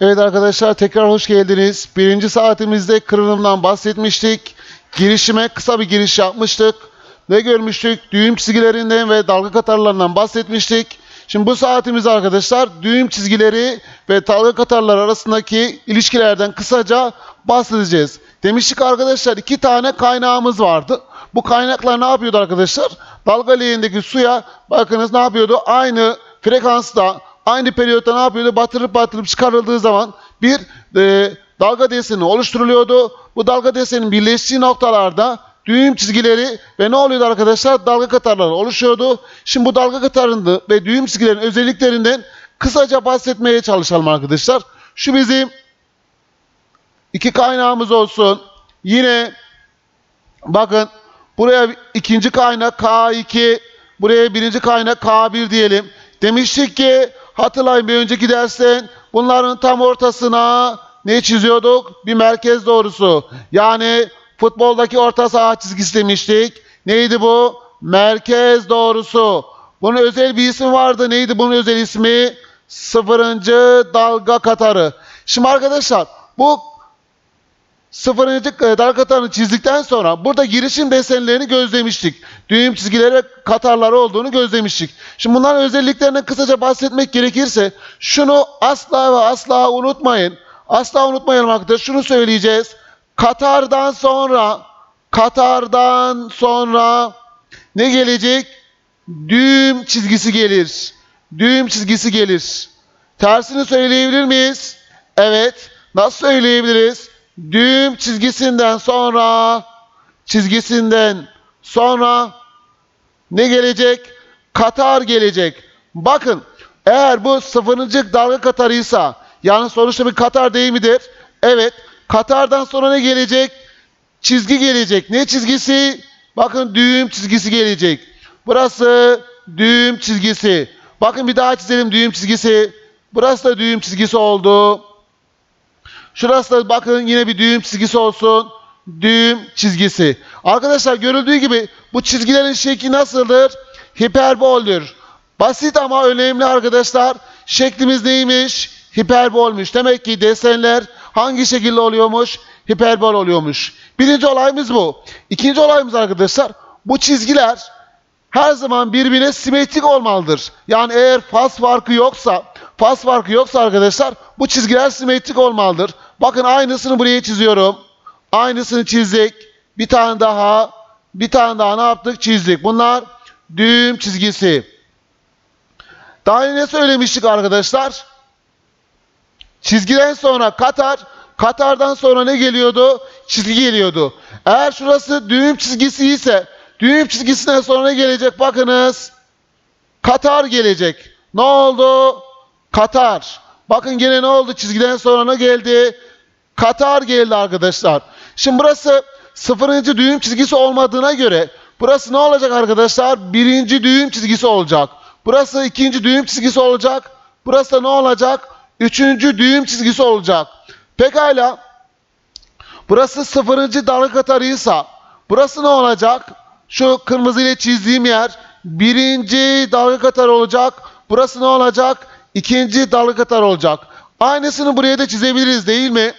Evet arkadaşlar tekrar hoş geldiniz. Birinci saatimizde kırılımdan bahsetmiştik. Girişime kısa bir giriş yapmıştık. Ne görmüştük? Düğüm çizgilerinden ve dalga katarlarından bahsetmiştik. Şimdi bu saatimiz arkadaşlar düğüm çizgileri ve dalga katarlar arasındaki ilişkilerden kısaca bahsedeceğiz. Demiştik arkadaşlar iki tane kaynağımız vardı. Bu kaynaklar ne yapıyordu arkadaşlar? Dalga leğendeki suya bakınız ne yapıyordu? Aynı frekansta aynı periyotta ne yapıyordu? Batırıp batırıp çıkarıldığı zaman bir e, dalga deseni oluşturuluyordu. Bu dalga desenin birleştiği noktalarda düğüm çizgileri ve ne oluyordu arkadaşlar? Dalga katarları oluşuyordu. Şimdi bu dalga katarını ve düğüm çizgilerin özelliklerinden kısaca bahsetmeye çalışalım arkadaşlar. Şu bizim iki kaynağımız olsun. Yine bakın buraya ikinci kaynak K2, buraya birinci kaynak K1 diyelim. Demiştik ki hatırlayın bir önceki dersten bunların tam ortasına ne çiziyorduk? Bir merkez doğrusu. Yani futboldaki orta saha çizgisi demiştik. Neydi bu? Merkez doğrusu. Bunun özel bir ismi vardı. Neydi bunun özel ismi? Sıfırıncı dalga katarı. Şimdi arkadaşlar bu sıfırıncı e, dalga katarını çizdikten sonra burada girişim desenlerini gözlemiştik. Düğüm çizgileri ve katarları olduğunu gözlemiştik. Şimdi bunların özelliklerinden kısaca bahsetmek gerekirse şunu asla ve asla unutmayın. Asla unutmayalım arkadaşlar. Şunu söyleyeceğiz. Katar'dan sonra Katar'dan sonra ne gelecek? Düğüm çizgisi gelir. Düğüm çizgisi gelir. Tersini söyleyebilir miyiz? Evet. Nasıl söyleyebiliriz? Düğüm çizgisinden sonra çizgisinden sonra ne gelecek? Katar gelecek. Bakın eğer bu sıfırıncı dalga katarıysa yani sonuçta bir katar değil midir? Evet. Katardan sonra ne gelecek? Çizgi gelecek. Ne çizgisi? Bakın düğüm çizgisi gelecek. Burası düğüm çizgisi. Bakın bir daha çizelim düğüm çizgisi. Burası da düğüm çizgisi oldu. Şurası da bakın yine bir düğüm çizgisi olsun. Düğüm çizgisi. Arkadaşlar görüldüğü gibi bu çizgilerin şekli nasıldır? Hiperboldür. Basit ama önemli arkadaşlar. Şeklimiz neymiş? Hiperbolmüş. Demek ki desenler hangi şekilde oluyormuş? Hiperbol oluyormuş. Birinci olayımız bu. İkinci olayımız arkadaşlar bu çizgiler her zaman birbirine simetrik olmalıdır. Yani eğer faz farkı yoksa, faz farkı yoksa arkadaşlar bu çizgiler simetrik olmalıdır. Bakın aynısını buraya çiziyorum. Aynısını çizdik. Bir tane daha, bir tane daha ne yaptık? Çizdik. Bunlar düğüm çizgisi. Daha önce ne söylemiştik arkadaşlar? Çizgiden sonra Katar, Katar'dan sonra ne geliyordu? Çizgi geliyordu. Eğer şurası düğüm çizgisi ise düğüm çizgisinden sonra ne gelecek? Bakınız. Katar gelecek. Ne oldu? Katar. Bakın gene ne oldu? Çizgiden sonra ne geldi? Katar geldi arkadaşlar. Şimdi burası sıfırıncı düğüm çizgisi olmadığına göre burası ne olacak arkadaşlar? Birinci düğüm çizgisi olacak. Burası ikinci düğüm çizgisi olacak. Burası da ne olacak? Üçüncü düğüm çizgisi olacak. Pekala. Burası sıfırıncı dalga katarıysa burası ne olacak? Şu kırmızı ile çizdiğim yer birinci dalga katarı olacak. Burası ne olacak? İkinci dalga katarı olacak. Aynısını buraya da çizebiliriz değil mi?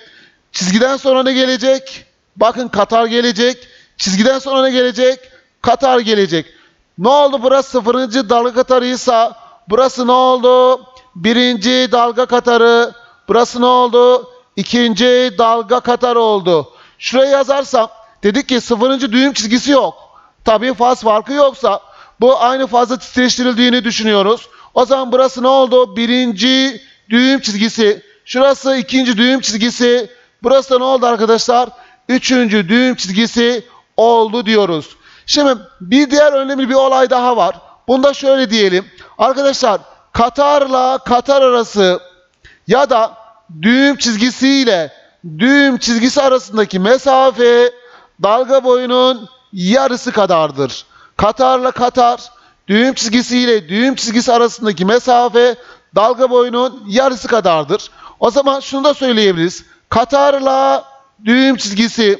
Çizgiden sonra ne gelecek? Bakın Katar gelecek. Çizgiden sonra ne gelecek? Katar gelecek. Ne oldu burası sıfırıncı dalga katarıysa burası ne oldu? Birinci dalga katarı. Burası ne oldu? İkinci dalga katarı oldu. Şuraya yazarsam dedik ki sıfırıncı düğüm çizgisi yok. Tabii faz farkı yoksa bu aynı fazla titreştirildiğini düşünüyoruz. O zaman burası ne oldu? Birinci düğüm çizgisi. Şurası ikinci düğüm çizgisi. Burası da ne oldu arkadaşlar? Üçüncü düğüm çizgisi oldu diyoruz. Şimdi bir diğer önemli bir olay daha var. Bunda şöyle diyelim. Arkadaşlar Katar'la Katar arası ya da düğüm çizgisiyle düğüm çizgisi arasındaki mesafe dalga boyunun yarısı kadardır. Katar'la Katar düğüm çizgisiyle düğüm çizgisi arasındaki mesafe dalga boyunun yarısı kadardır. O zaman şunu da söyleyebiliriz. Katar'la düğüm çizgisi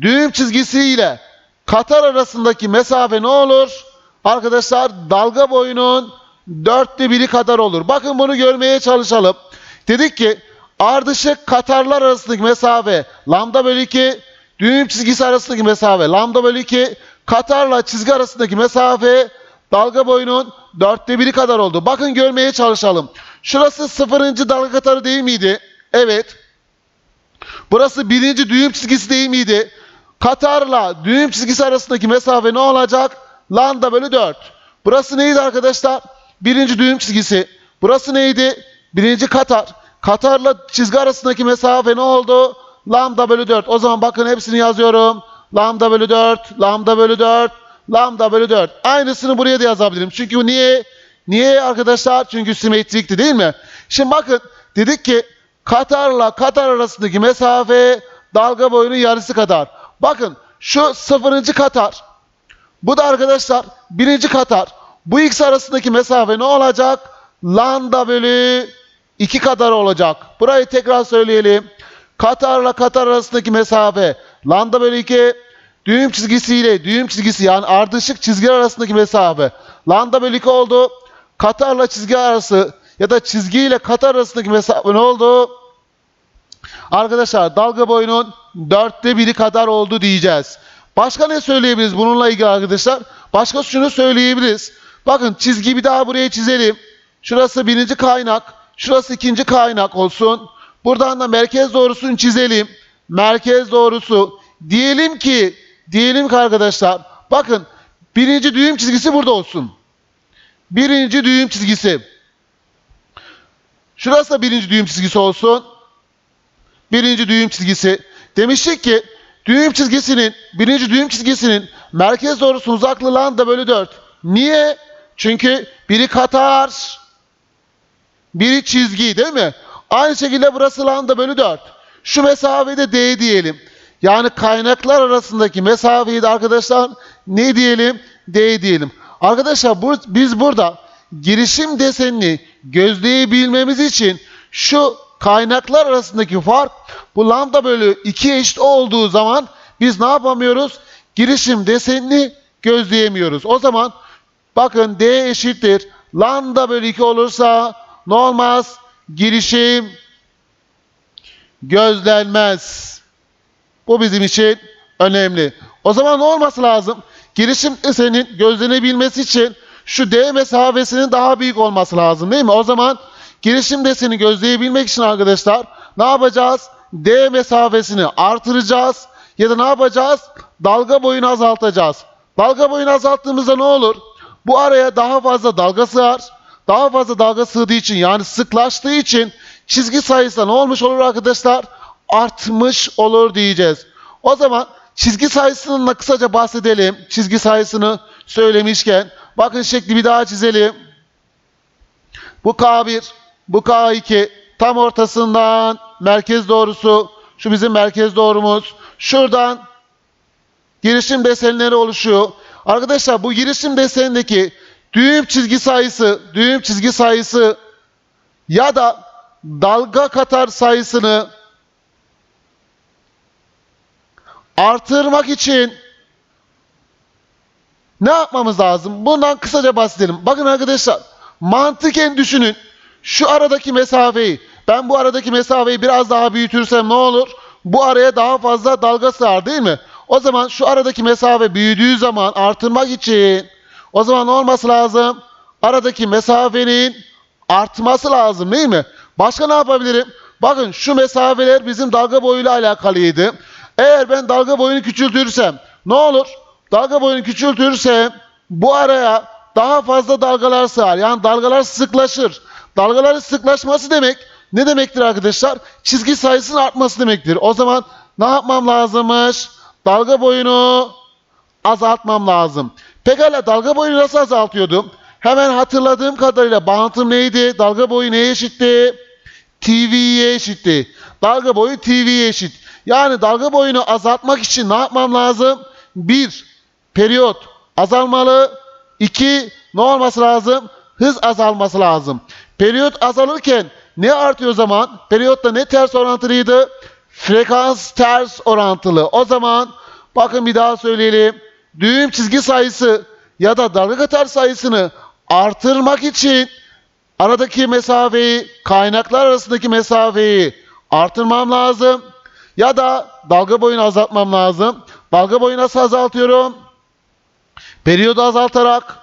düğüm çizgisiyle Katar arasındaki mesafe ne olur? Arkadaşlar dalga boyunun dörtte biri kadar olur. Bakın bunu görmeye çalışalım. Dedik ki ardışık katarlar arasındaki mesafe lambda bölü 2, düğüm çizgisi arasındaki mesafe lambda bölü 2, katarla çizgi arasındaki mesafe dalga boyunun dörtte biri kadar oldu. Bakın görmeye çalışalım. Şurası sıfırıncı dalga katarı değil miydi? Evet. Burası birinci düğüm çizgisi değil miydi? Katarla düğüm çizgisi arasındaki mesafe ne olacak? Lambda bölü 4. Burası neydi arkadaşlar? Birinci düğüm çizgisi. Burası neydi? Birinci Katar. Katarla çizgi arasındaki mesafe ne oldu? Lambda bölü 4. O zaman bakın hepsini yazıyorum. Lambda bölü 4, lambda bölü 4, lambda bölü 4. Aynısını buraya da yazabilirim. Çünkü niye? Niye arkadaşlar? Çünkü simetrikti değil mi? Şimdi bakın dedik ki Katar'la Katar arasındaki mesafe dalga boyunun yarısı kadar. Bakın şu sıfırıncı Katar. Bu da arkadaşlar birinci Katar. Bu ikisi arasındaki mesafe ne olacak? Lambda bölü 2 kadar olacak. Burayı tekrar söyleyelim. Katar'la Katar arasındaki mesafe lambda bölü 2 düğüm çizgisiyle düğüm çizgisi yani ardışık çizgiler arasındaki mesafe lambda bölü 2 oldu. Katar'la çizgi arası ya da çizgiyle Katar arasındaki mesafe ne oldu? Arkadaşlar dalga boyunun dörtte biri kadar oldu diyeceğiz. Başka ne söyleyebiliriz bununla ilgili arkadaşlar? Başka şunu söyleyebiliriz. Bakın çizgiyi bir daha buraya çizelim. Şurası birinci kaynak. Şurası ikinci kaynak olsun. Buradan da merkez doğrusunu çizelim. Merkez doğrusu. Diyelim ki, diyelim ki arkadaşlar, bakın birinci düğüm çizgisi burada olsun. Birinci düğüm çizgisi. Şurası da birinci düğüm çizgisi olsun. Birinci düğüm çizgisi. Demiştik ki düğüm çizgisinin, birinci düğüm çizgisinin merkez doğrusunun uzaklığı lambda bölü 4. Niye? Çünkü biri katar, biri çizgi değil mi? Aynı şekilde burası lambda bölü 4. Şu mesafeyi de D diyelim. Yani kaynaklar arasındaki mesafeyi de arkadaşlar ne diyelim? D diyelim. Arkadaşlar bu, biz burada girişim desenini gözleyebilmemiz için şu kaynaklar arasındaki fark bu lambda bölü 2 eşit olduğu zaman biz ne yapamıyoruz? Girişim desenini gözleyemiyoruz. O zaman bakın D eşittir. Lambda bölü 2 olursa ne olmaz? Girişim gözlenmez. Bu bizim için önemli. O zaman ne olması lazım? Girişim desenin gözlenebilmesi için şu D mesafesinin daha büyük olması lazım değil mi? O zaman girişim deseni gözleyebilmek için arkadaşlar ne yapacağız? D mesafesini artıracağız ya da ne yapacağız? Dalga boyunu azaltacağız. Dalga boyunu azalttığımızda ne olur? Bu araya daha fazla dalga sığar. Daha fazla dalga sığdığı için yani sıklaştığı için çizgi sayısı da ne olmuş olur arkadaşlar? Artmış olur diyeceğiz. O zaman çizgi sayısının da kısaca bahsedelim. Çizgi sayısını söylemişken bakın şekli bir daha çizelim. Bu K1, bu K2 tam ortasından merkez doğrusu şu bizim merkez doğrumuz. Şuradan girişim desenleri oluşuyor. Arkadaşlar bu girişim desenindeki düğüm çizgi sayısı, düğüm çizgi sayısı ya da dalga katar sayısını artırmak için ne yapmamız lazım? Bundan kısaca bahsedelim. Bakın arkadaşlar mantıken düşünün. Şu aradaki mesafeyi ben bu aradaki mesafeyi biraz daha büyütürsem ne olur? Bu araya daha fazla dalga sığar değil mi? O zaman şu aradaki mesafe büyüdüğü zaman artırmak için o zaman ne olması lazım? Aradaki mesafenin artması lazım değil mi? Başka ne yapabilirim? Bakın şu mesafeler bizim dalga boyuyla alakalıydı. Eğer ben dalga boyunu küçültürsem ne olur? Dalga boyunu küçültürsem bu araya daha fazla dalgalar sığar. Yani dalgalar sıklaşır. Dalgaların sıklaşması demek ne demektir arkadaşlar? Çizgi sayısının artması demektir. O zaman ne yapmam lazımmış? Dalga boyunu azaltmam lazım. Pekala dalga boyunu nasıl azaltıyordum? Hemen hatırladığım kadarıyla bağıntım neydi? Dalga boyu neye eşitti? TV'ye eşitti. Dalga boyu TV'ye eşit. Yani dalga boyunu azaltmak için ne yapmam lazım? Bir, periyot azalmalı. İki, ne olması lazım? Hız azalması lazım. Periyot azalırken ne artıyor zaman? Periyotta ne ters orantılıydı? Frekans ters orantılı. O zaman bakın bir daha söyleyelim. Düğüm çizgi sayısı ya da dalga katar sayısını artırmak için aradaki mesafeyi, kaynaklar arasındaki mesafeyi artırmam lazım. Ya da dalga boyunu azaltmam lazım. Dalga boyunu nasıl azaltıyorum? Periyodu azaltarak,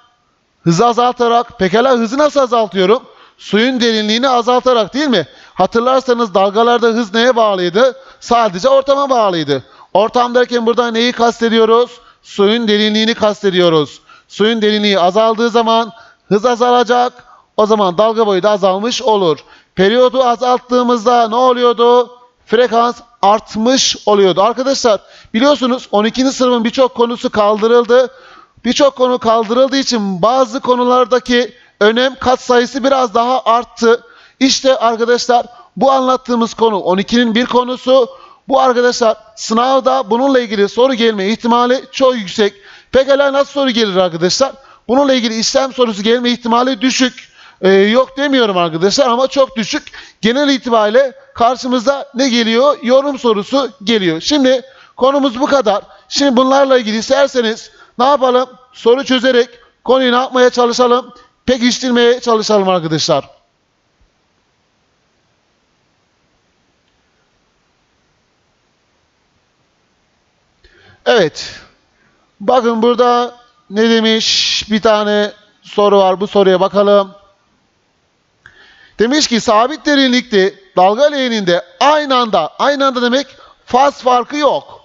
hızı azaltarak, pekala hızı nasıl azaltıyorum? Suyun derinliğini azaltarak değil mi? Hatırlarsanız dalgalarda hız neye bağlıydı? Sadece ortama bağlıydı. Ortam derken burada neyi kastediyoruz? Suyun derinliğini kastediyoruz. Suyun derinliği azaldığı zaman hız azalacak. O zaman dalga boyu da azalmış olur. Periyodu azalttığımızda ne oluyordu? Frekans artmış oluyordu. Arkadaşlar biliyorsunuz 12. sınıfın birçok konusu kaldırıldı. Birçok konu kaldırıldığı için bazı konulardaki önem katsayısı biraz daha arttı. İşte arkadaşlar bu anlattığımız konu 12'nin bir konusu. Bu arkadaşlar sınavda bununla ilgili soru gelme ihtimali çok yüksek. Pekala nasıl soru gelir arkadaşlar? Bununla ilgili işlem sorusu gelme ihtimali düşük. Ee, yok demiyorum arkadaşlar ama çok düşük. Genel itibariyle karşımıza ne geliyor? Yorum sorusu geliyor. Şimdi konumuz bu kadar. Şimdi bunlarla ilgili isterseniz ne yapalım? Soru çözerek konuyu ne yapmaya çalışalım? Pekiştirmeye çalışalım arkadaşlar. Evet. Bakın burada ne demiş? Bir tane soru var. Bu soruya bakalım. Demiş ki sabit derinlikte dalga leğeninde aynı anda, aynı anda demek faz farkı yok.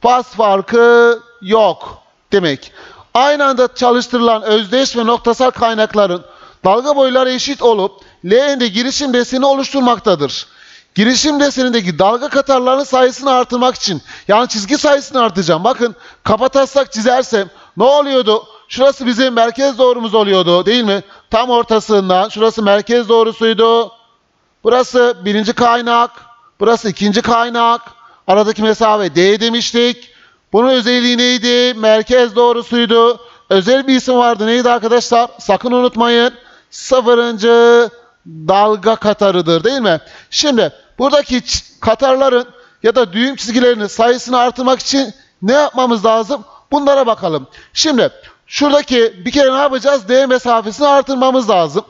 Faz farkı yok demek. Aynı anda çalıştırılan özdeş ve noktasal kaynakların dalga boyları eşit olup leğende girişim deseni oluşturmaktadır. Girişim desenindeki dalga katarlarının sayısını artırmak için yani çizgi sayısını artacağım. Bakın kapatasak çizersem ne oluyordu? Şurası bizim merkez doğrumuz oluyordu değil mi? Tam ortasından şurası merkez doğrusuydu. Burası birinci kaynak. Burası ikinci kaynak. Aradaki mesafe D demiştik. Bunun özelliği neydi? Merkez doğrusuydu. Özel bir isim vardı. Neydi arkadaşlar? Sakın unutmayın. Sıfırıncı dalga katarıdır değil mi? Şimdi buradaki katarların ya da düğüm çizgilerinin sayısını artırmak için ne yapmamız lazım? Bunlara bakalım. Şimdi şuradaki bir kere ne yapacağız? D mesafesini artırmamız lazım.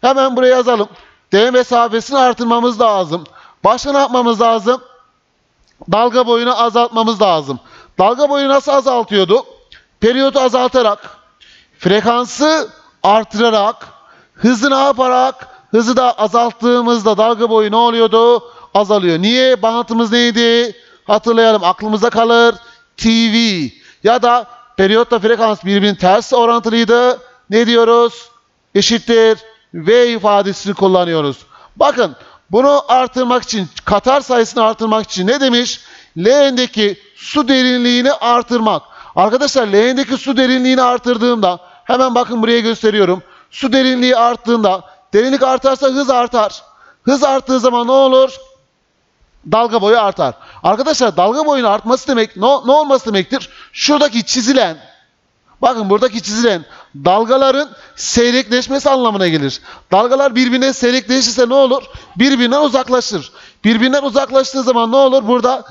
Hemen buraya yazalım. D mesafesini artırmamız lazım. Başka ne yapmamız lazım? Dalga boyunu azaltmamız lazım. Dalga boyu nasıl azaltıyorduk? Periyodu azaltarak, frekansı artırarak, hızı ne yaparak? Hızı da azalttığımızda dalga boyu ne oluyordu? Azalıyor. Niye? Bağıntımız neydi? Hatırlayalım. Aklımıza kalır. TV. Ya da periyotla frekans birbirinin ters orantılıydı. Ne diyoruz? Eşittir. V ifadesini kullanıyoruz. Bakın bunu artırmak için, katar sayısını artırmak için ne demiş? Leğendeki su derinliğini artırmak. Arkadaşlar leğendeki su derinliğini artırdığımda hemen bakın buraya gösteriyorum. Su derinliği arttığında derinlik artarsa hız artar. Hız arttığı zaman ne olur? Dalga boyu artar. Arkadaşlar dalga boyunun artması demek ne, ne olması demektir? Şuradaki çizilen Bakın buradaki çizilen dalgaların seyrekleşmesi anlamına gelir. Dalgalar birbirine seyrekleşirse ne olur? Birbirinden uzaklaşır. Birbirinden uzaklaştığı zaman ne olur? Burada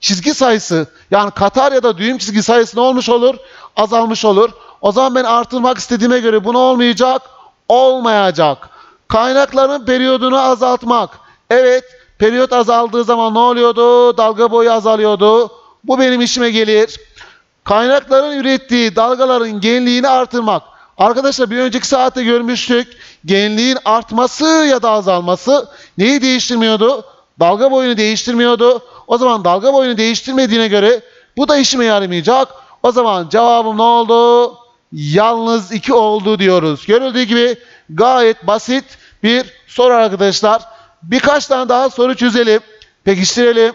çizgi sayısı yani katar ya da düğüm çizgi sayısı ne olmuş olur? Azalmış olur. O zaman ben artırmak istediğime göre bu ne olmayacak? Olmayacak. Kaynakların periyodunu azaltmak. Evet, periyot azaldığı zaman ne oluyordu? Dalga boyu azalıyordu. Bu benim işime gelir. Kaynakların ürettiği dalgaların genliğini artırmak. Arkadaşlar bir önceki saatte görmüştük. Genliğin artması ya da azalması neyi değiştirmiyordu? Dalga boyunu değiştirmiyordu. O zaman dalga boyunu değiştirmediğine göre bu da işime yaramayacak. O zaman cevabım ne oldu? Yalnız 2 oldu diyoruz. Görüldüğü gibi gayet basit bir soru arkadaşlar. Birkaç tane daha soru çözelim. Pekiştirelim.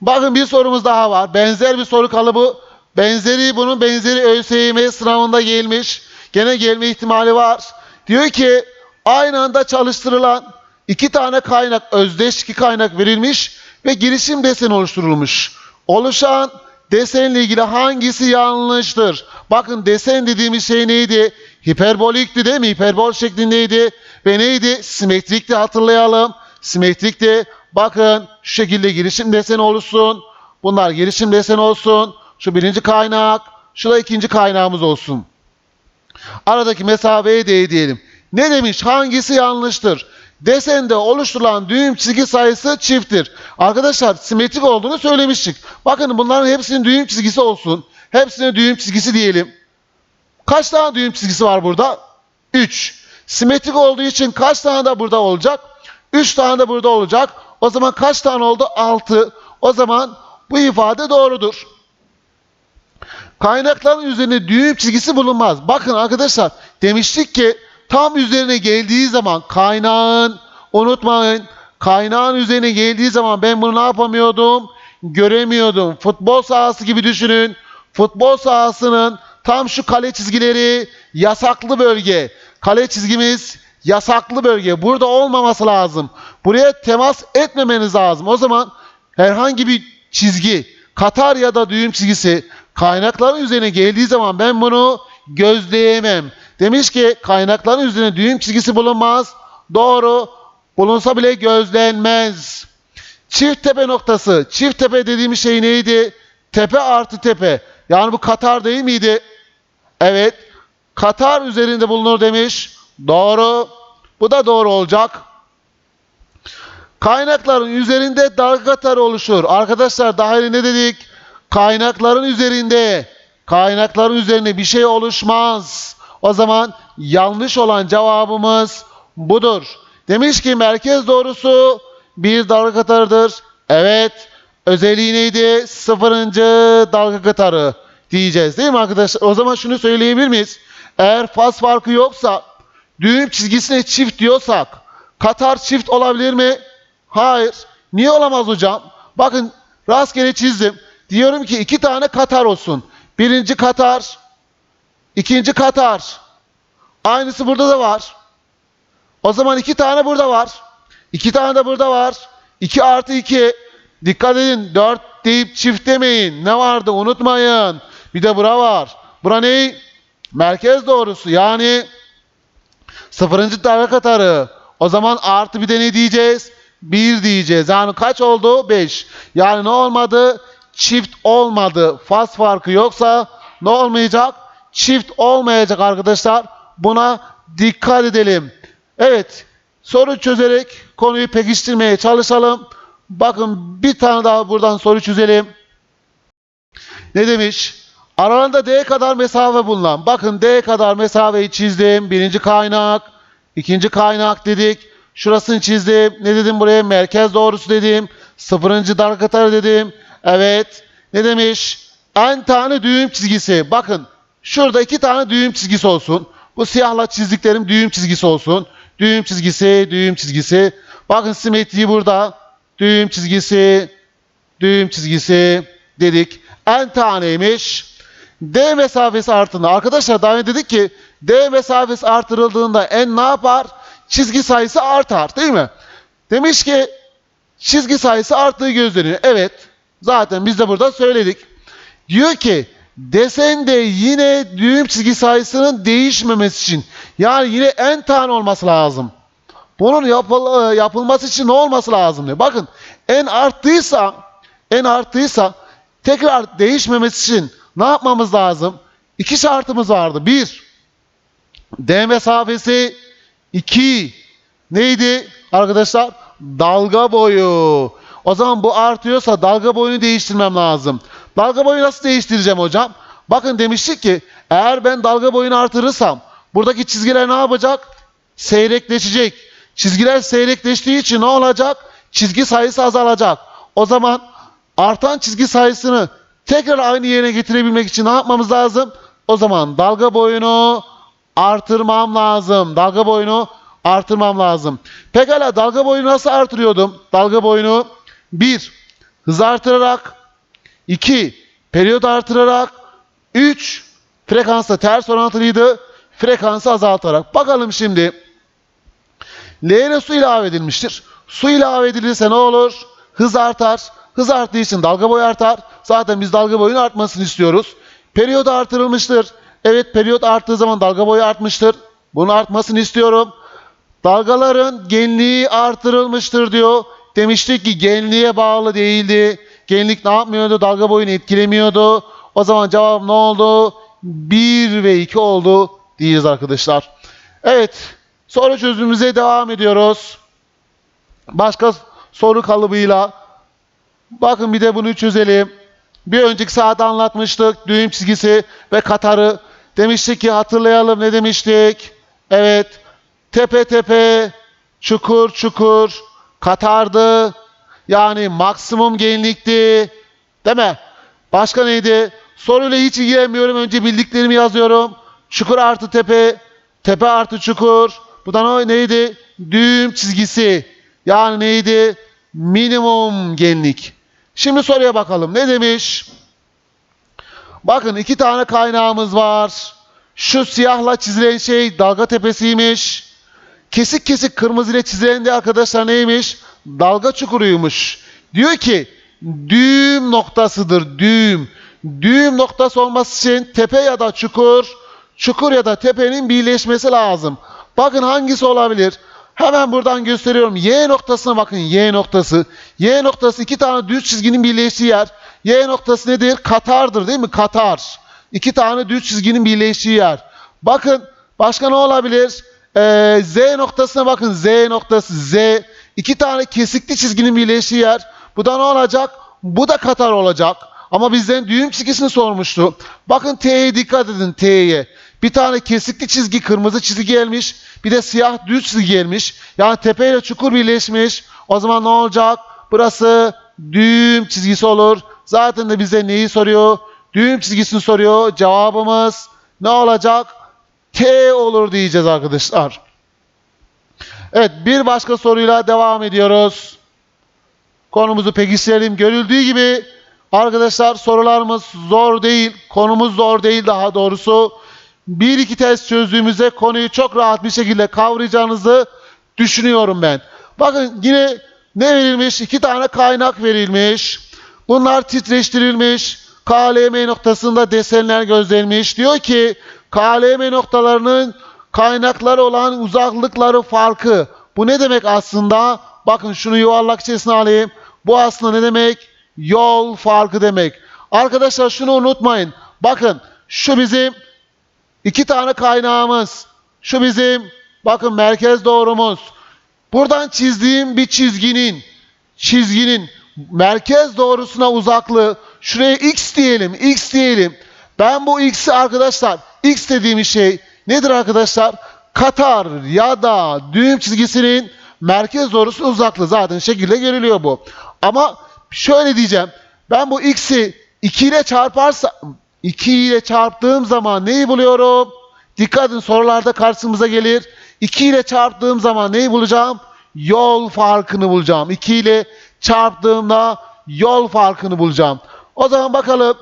Bakın bir sorumuz daha var. Benzer bir soru kalıbı. Benzeri bunun benzeri ÖSYM sınavında gelmiş. Gene gelme ihtimali var. Diyor ki aynı anda çalıştırılan iki tane kaynak, özdeş iki kaynak verilmiş ve girişim deseni oluşturulmuş. Oluşan desenle ilgili hangisi yanlıştır? Bakın desen dediğimiz şey neydi? Hiperbolikti değil mi? Hiperbol şeklindeydi. Ve neydi? Simetrikti hatırlayalım. Simetrikti. Bakın şu şekilde girişim deseni oluşsun. Bunlar girişim deseni olsun. Şu birinci kaynak. Şu da ikinci kaynağımız olsun. Aradaki mesafeye D diyelim. Ne demiş? Hangisi yanlıştır? Desende oluşturulan düğüm çizgi sayısı çifttir. Arkadaşlar simetrik olduğunu söylemiştik. Bakın bunların hepsinin düğüm çizgisi olsun. Hepsine düğüm çizgisi diyelim. Kaç tane düğüm çizgisi var burada? 3. Simetrik olduğu için kaç tane de burada olacak? 3 tane de burada olacak. O zaman kaç tane oldu? 6. O zaman bu ifade doğrudur. Kaynakların üzerinde düğüm çizgisi bulunmaz. Bakın arkadaşlar demiştik ki tam üzerine geldiği zaman kaynağın unutmayın kaynağın üzerine geldiği zaman ben bunu ne yapamıyordum? Göremiyordum. Futbol sahası gibi düşünün. Futbol sahasının tam şu kale çizgileri yasaklı bölge. Kale çizgimiz yasaklı bölge. Burada olmaması lazım. Buraya temas etmemeniz lazım. O zaman herhangi bir çizgi, katar ya da düğüm çizgisi kaynakların üzerine geldiği zaman ben bunu gözleyemem. Demiş ki kaynakların üzerine düğüm çizgisi bulunmaz. Doğru. Bulunsa bile gözlenmez. Çift tepe noktası. Çift tepe dediğimiz şey neydi? Tepe artı tepe. Yani bu Katar değil miydi? Evet. Katar üzerinde bulunur demiş. Doğru. Bu da doğru olacak. Kaynakların üzerinde dalga katarı oluşur. Arkadaşlar daha önce ne dedik? Kaynakların üzerinde, kaynakların üzerinde bir şey oluşmaz. O zaman yanlış olan cevabımız budur. Demiş ki merkez doğrusu bir dalga katarıdır. Evet. Özelliği neydi? Sıfırıncı dalga katarı diyeceğiz değil mi arkadaşlar? O zaman şunu söyleyebilir miyiz? Eğer faz farkı yoksa düğüm çizgisine çift diyorsak katar çift olabilir mi? Hayır. Niye olamaz hocam? Bakın rastgele çizdim. Diyorum ki iki tane katar olsun. Birinci katar, ikinci katar. Aynısı burada da var. O zaman iki tane burada var. İki tane de burada var. 2 artı 2. Dikkat edin. 4 deyip çift demeyin. Ne vardı unutmayın. Bir de bura var. Bura ne? Merkez doğrusu. Yani sıfırıncı dalga katarı. O zaman artı bir de ne diyeceğiz? 1 diyeceğiz. Yani kaç oldu? 5. Yani ne olmadı? Çift olmadı. Faz farkı yoksa ne olmayacak? Çift olmayacak arkadaşlar. Buna dikkat edelim. Evet. Soru çözerek konuyu pekiştirmeye çalışalım. Bakın bir tane daha buradan soru çözelim. Ne demiş? Aralarında D kadar mesafe bulunan. Bakın D kadar mesafeyi çizdim. Birinci kaynak. ikinci kaynak dedik. Şurasını çizdim. Ne dedim buraya? Merkez doğrusu dedim. Sıfırıncı dalga katarı dedim. Evet. Ne demiş? En tane düğüm çizgisi. Bakın. Şurada iki tane düğüm çizgisi olsun. Bu siyahla çizdiklerim düğüm çizgisi olsun. Düğüm çizgisi, düğüm çizgisi. Bakın simetriği burada. Düğüm çizgisi, düğüm çizgisi dedik. En taneymiş. D mesafesi arttığında. Arkadaşlar daha önce dedik ki D mesafesi artırıldığında en ne yapar? Çizgi sayısı artar değil mi? Demiş ki çizgi sayısı arttığı gözleniyor. Evet. Zaten biz de burada söyledik. Diyor ki desende yine düğüm çizgi sayısının değişmemesi için yani yine en tane olması lazım. Bunun yapıl- yapılması için ne olması lazım diyor. Bakın en arttıysa en arttıysa tekrar değişmemesi için ne yapmamız lazım? İki şartımız vardı. Bir, D mesafesi. iki neydi arkadaşlar? Dalga boyu. O zaman bu artıyorsa dalga boyunu değiştirmem lazım. Dalga boyu nasıl değiştireceğim hocam? Bakın demiştik ki eğer ben dalga boyunu artırırsam buradaki çizgiler ne yapacak? Seyrekleşecek. Çizgiler seyrekleştiği için ne olacak? Çizgi sayısı azalacak. O zaman artan çizgi sayısını tekrar aynı yerine getirebilmek için ne yapmamız lazım? O zaman dalga boyunu artırmam lazım. Dalga boyunu artırmam lazım. Pekala dalga boyunu nasıl artırıyordum? Dalga boyunu 1. Hız artırarak 2. Periyot artırarak 3. Frekansla ters orantılıydı. Frekansı azaltarak. Bakalım şimdi. L'ye su ilave edilmiştir. Su ilave edilirse ne olur? Hız artar. Hız arttığı için dalga boyu artar. Zaten biz dalga boyunun artmasını istiyoruz. Periyot artırılmıştır. Evet periyot arttığı zaman dalga boyu artmıştır. Bunun artmasını istiyorum. Dalgaların genliği artırılmıştır diyor. Demiştik ki genliğe bağlı değildi. Genlik ne yapmıyordu? Dalga boyunu etkilemiyordu. O zaman cevap ne oldu? 1 ve 2 oldu diyeceğiz arkadaşlar. Evet. Soru çözümümüze devam ediyoruz. Başka soru kalıbıyla. Bakın bir de bunu çözelim. Bir önceki saat anlatmıştık. Düğüm çizgisi ve Katar'ı. Demiştik ki hatırlayalım ne demiştik? Evet. Tepe tepe, çukur çukur, Katar'dı. Yani maksimum genlikti. Değil mi? Başka neydi? Soruyla hiç ilgilenmiyorum. Önce bildiklerimi yazıyorum. Çukur artı tepe, tepe artı çukur. Bu da ne- neydi? Düğüm çizgisi. Yani neydi? Minimum genlik. Şimdi soruya bakalım. Ne demiş? Bakın iki tane kaynağımız var. Şu siyahla çizilen şey dalga tepesiymiş. Kesik kesik kırmızı ile çizilen de arkadaşlar neymiş? Dalga çukuruymuş. Diyor ki düğüm noktasıdır düğüm. Düğüm noktası olması için tepe ya da çukur, çukur ya da tepenin birleşmesi lazım. Bakın hangisi olabilir? Hemen buradan gösteriyorum. Y noktasına bakın. Y noktası. Y noktası iki tane düz çizginin birleştiği yer. Y noktası nedir? Katardır değil mi? Katar. İki tane düz çizginin birleştiği yer. Bakın başka ne olabilir? Ee, Z noktasına bakın. Z noktası Z. İki tane kesikli çizginin birleştiği yer. Bu da ne olacak? Bu da Katar olacak. Ama bizden düğüm çizgisini sormuştu. Bakın T'ye dikkat edin T'ye. Bir tane kesikli çizgi kırmızı çizgi gelmiş. Bir de siyah düz çizgi gelmiş. Yani tepe ile çukur birleşmiş. O zaman ne olacak? Burası düğüm çizgisi olur. Zaten de bize neyi soruyor? Düğüm çizgisini soruyor. Cevabımız ne olacak? T olur diyeceğiz arkadaşlar. Evet bir başka soruyla devam ediyoruz. Konumuzu pekiştirelim. Görüldüğü gibi arkadaşlar sorularımız zor değil. Konumuz zor değil daha doğrusu. Bir iki test çözdüğümüzde konuyu çok rahat bir şekilde kavrayacağınızı düşünüyorum ben. Bakın yine ne verilmiş? İki tane kaynak verilmiş. Bunlar titreştirilmiş. KLM noktasında desenler gözlenmiş. Diyor ki KLM noktalarının kaynakları olan uzaklıkları farkı. Bu ne demek aslında? Bakın şunu yuvarlak içerisine alayım. Bu aslında ne demek? Yol farkı demek. Arkadaşlar şunu unutmayın. Bakın şu bizim iki tane kaynağımız. Şu bizim bakın merkez doğrumuz. Buradan çizdiğim bir çizginin çizginin merkez doğrusuna uzaklığı şuraya x diyelim x diyelim. Ben bu x'i arkadaşlar x dediğim şey nedir arkadaşlar? Katar ya da düğüm çizgisinin merkez doğrusu uzaklığı zaten şekilde görülüyor bu. Ama şöyle diyeceğim. Ben bu x'i 2 ile çarparsam 2 ile çarptığım zaman neyi buluyorum? Dikkat edin sorularda karşımıza gelir. 2 ile çarptığım zaman neyi bulacağım? Yol farkını bulacağım. 2 ile çarptığımda yol farkını bulacağım. O zaman bakalım.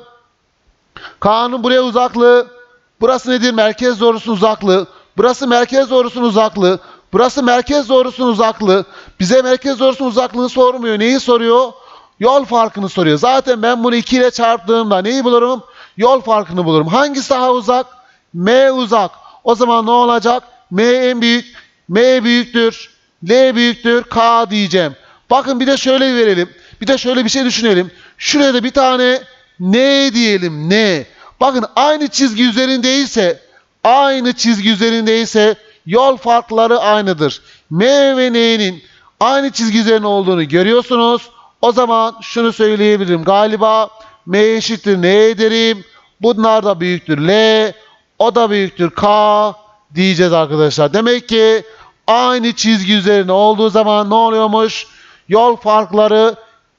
K'nın buraya uzaklığı. Burası nedir? Merkez doğrusunun uzaklığı. Burası merkez doğrusunun uzaklığı. Burası merkez doğrusunun uzaklığı. Bize merkez doğrusunun uzaklığını sormuyor. Neyi soruyor? Yol farkını soruyor. Zaten ben bunu 2 ile çarptığımda neyi bulurum? Yol farkını bulurum. Hangisi daha uzak? M uzak. O zaman ne olacak? M en büyük. M büyüktür. L büyüktür. K diyeceğim. Bakın bir de şöyle verelim. Bir de şöyle bir şey düşünelim. Şuraya da bir tane N diyelim. N. Bakın aynı çizgi üzerindeyse aynı çizgi üzerindeyse yol farkları aynıdır. M ve N'nin aynı çizgi üzerinde olduğunu görüyorsunuz. O zaman şunu söyleyebilirim. Galiba M eşittir N derim. Bunlar da büyüktür L. O da büyüktür K diyeceğiz arkadaşlar. Demek ki aynı çizgi üzerine olduğu zaman ne oluyormuş? Yol farkları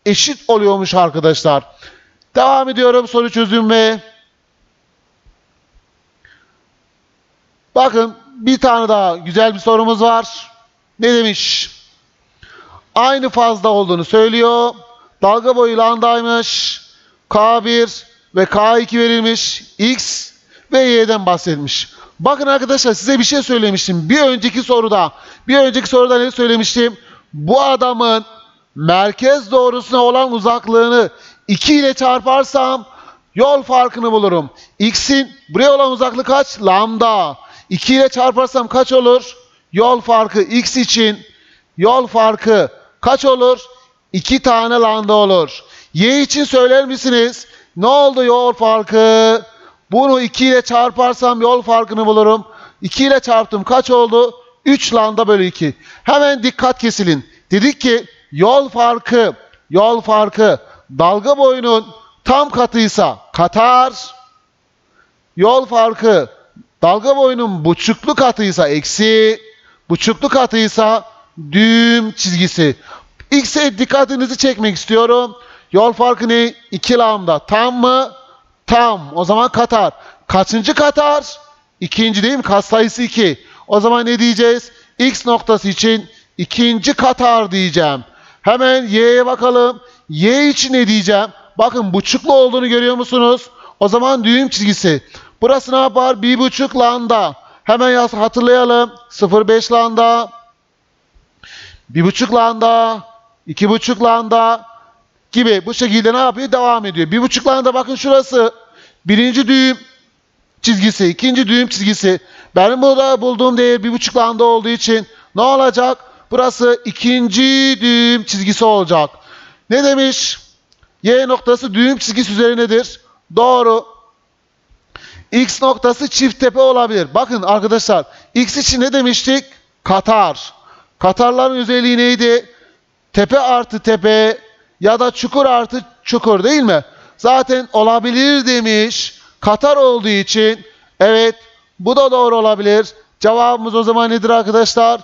eşit oluyormuş arkadaşlar. Devam ediyorum soru çözümü. Bakın bir tane daha güzel bir sorumuz var. Ne demiş? Aynı fazda olduğunu söylüyor. Dalga boyu landaymış. K1 ve K2 verilmiş. X ve Y'den bahsetmiş. Bakın arkadaşlar size bir şey söylemiştim. Bir önceki soruda, bir önceki soruda ne söylemiştim? Bu adamın merkez doğrusuna olan uzaklığını 2 ile çarparsam yol farkını bulurum. X'in buraya olan uzaklığı kaç? Lambda. 2 ile çarparsam kaç olur? Yol farkı X için yol farkı kaç olur? 2 tane lambda olur. Y için söyler misiniz? Ne oldu yol farkı? Bunu 2 ile çarparsam yol farkını bulurum. 2 ile çarptım. Kaç oldu? 3 lambda bölü 2. Hemen dikkat kesilin. Dedik ki yol farkı, yol farkı dalga boyunun tam katıysa katar. Yol farkı dalga boyunun buçuklu katıysa eksi. Buçuklu katıysa düğüm çizgisi. X'e dikkatinizi çekmek istiyorum. Yol farkı ne? 2 lambda. Tam mı? Tam. O zaman katar. Kaçıncı katar? İkinci değil mi? Kat sayısı 2. O zaman ne diyeceğiz? X noktası için ikinci katar diyeceğim. Hemen Y'ye bakalım. Y için ne diyeceğim? Bakın buçuklu olduğunu görüyor musunuz? O zaman düğüm çizgisi. Burası ne yapar? Bir buçuk lambda. Hemen yaz hatırlayalım. 0,5 lambda. Bir buçuk lambda. iki buçuk lambda gibi bu şekilde ne yapıyor? Devam ediyor. Bir buçuk lambda bakın şurası. Birinci düğüm çizgisi, ikinci düğüm çizgisi. Benim burada bulduğum değer bir buçuk lambda olduğu için ne olacak? Burası ikinci düğüm çizgisi olacak. Ne demiş? Y noktası düğüm çizgisi üzerindedir. Doğru. X noktası çift tepe olabilir. Bakın arkadaşlar X için ne demiştik? Katar. Katarların özelliği neydi? Tepe artı tepe ya da çukur artı çukur değil mi? Zaten olabilir demiş. Katar olduğu için evet bu da doğru olabilir. Cevabımız o zaman nedir arkadaşlar?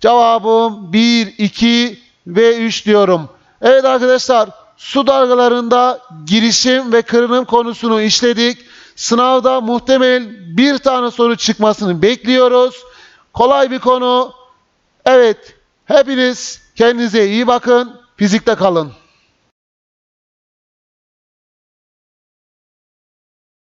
Cevabım 1, 2 ve 3 diyorum. Evet arkadaşlar su dalgalarında girişim ve kırınım konusunu işledik. Sınavda muhtemel bir tane soru çıkmasını bekliyoruz. Kolay bir konu. Evet hepiniz kendinize iyi bakın. Fizikte kalın.